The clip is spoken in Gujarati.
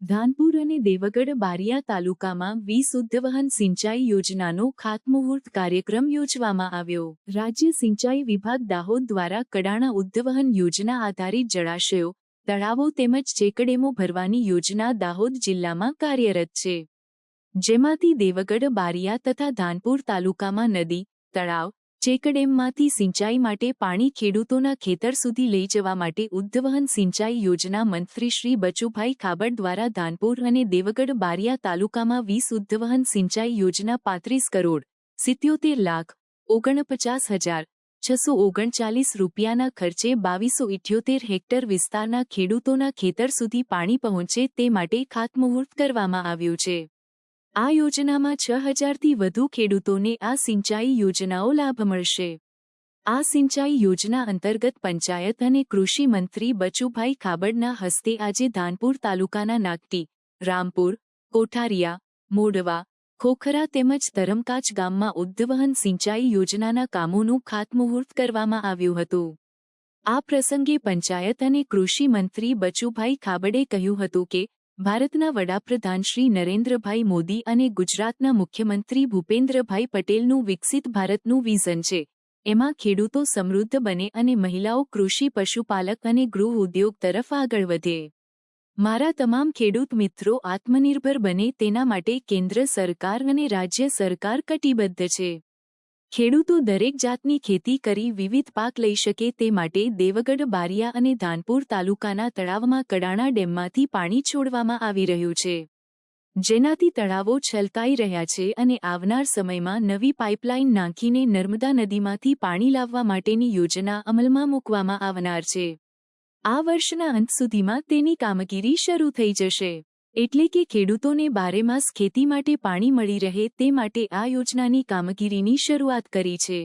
ધાનપુર અને દેવગઢ બારિયા તાલુકામાં વીસ ઉદ્ધવહન સિંચાઈ યોજનાનો ખાતમુહૂર્ત કાર્યક્રમ યોજવામાં આવ્યો. રાજ્ય સિંચાઈ વિભાગ દાહોદ દ્વારા કડાણા ઉદ્ધવહન યોજના આધારિત જળાશયો, તળાવો તેમજ ચેકડેમો ભરવાની યોજના દાહોદ જિલ્લામાં કાર્યરત છે. જેમાંથી દેવગઢ બારિયા તથા ધાનપુર તાલુકામાં નદી, તળાવ ચેકડેમમાંથી સિંચાઈ માટે પાણી ખેડૂતોના ખેતર સુધી લઈ જવા માટે ઉદ્વહન સિંચાઈ યોજના મંત્રી શ્રી બચુભાઈ ખાબડ દ્વારા ધાનપુર અને દેવગઢ બારિયા તાલુકામાં વીસ ઉદ્વહન સિંચાઈ યોજના પાંત્રીસ કરોડ, સિત્યોતેર લાખ, ઓગણપચાસ હજાર, છસો ઓગણચાલીસ રૂપિયાના ખર્ચે બાવીસો ઇઠ્યોતેર હેક્ટર વિસ્તારના ખેડૂતોના ખેતર સુધી પાણી પહોંચે તે માટે ખાતમુહૂર્ત કરવામાં આવ્યું છે. આ યોજનામાં છ હજારથી વધુ ખેડૂતોને આ સિંચાઈ યોજનાઓ લાભ મળશે. આ સિંચાઈ યોજના અંતર્ગત પંચાયત અને કૃષિ મંત્રી બચુભાઈ ખાબડના હસ્તે આજે ધાનપુર તાલુકાના નાગટી, રામપુર, કોઠારિયા, મોડવા, ખોખરા તેમજ ધરમકાચ ગામમાં ઉદ્ધવહન સિંચાઈ યોજનાના કામોનું ખાતમુહૂર્ત કરવામાં આવ્યું હતું. આ પ્રસંગે પંચાયત અને કૃષિ મંત્રી બચુભાઈ ખાબડે કહ્યું હતું કે ભારતના વડાપ્રધાન શ્રી નરેન્દ્રભાઈ મોદી અને ગુજરાતના મુખ્યમંત્રી ભૂપેન્દ્રભાઈ પટેલનું વિકસિત ભારતનું વિઝન છે. એમાં ખેડૂતો સમૃદ્ધ બને અને મહિલાઓ કૃષિ, પશુપાલક અને ગૃહ ઉદ્યોગ તરફ આગળ વધે. મારા તમામ ખેડૂત મિત્રો આત્મનિર્ભર બને તેના માટે કેન્દ્ર સરકાર અને રાજ્ય સરકાર કટિબદ્ધ છે. ખેડૂતો દરેક જાતની ખેતી કરી વિવિધ પાક લઈ શકે તે માટે દેવગઢ, બારિયા અને ધાનપુર તાલુકાના તળાવમાં કડાણા ડેમમાંથી પાણી છોડવામાં આવી રહ્યું છે. જેનાથી તળાવો છલકાઈ રહ્યા છે અને આવનાર સમયમાં નવી પાઇપલાઇન નાંખીને નર્મદા નદીમાંથી પાણી લાવવા માટેની યોજના અમલમાં મૂકવામાં આવનાર છે. આ વર્ષના અંત સુધીમાં તેની કામગીરી શરૂ થઈ જશે. એટલે કે ખેડૂતોને બારેમાસ ખેતી માટે પાણી મળી રહે તે માટે આ યોજનાની કામગીરીની શરૂઆત કરી છે.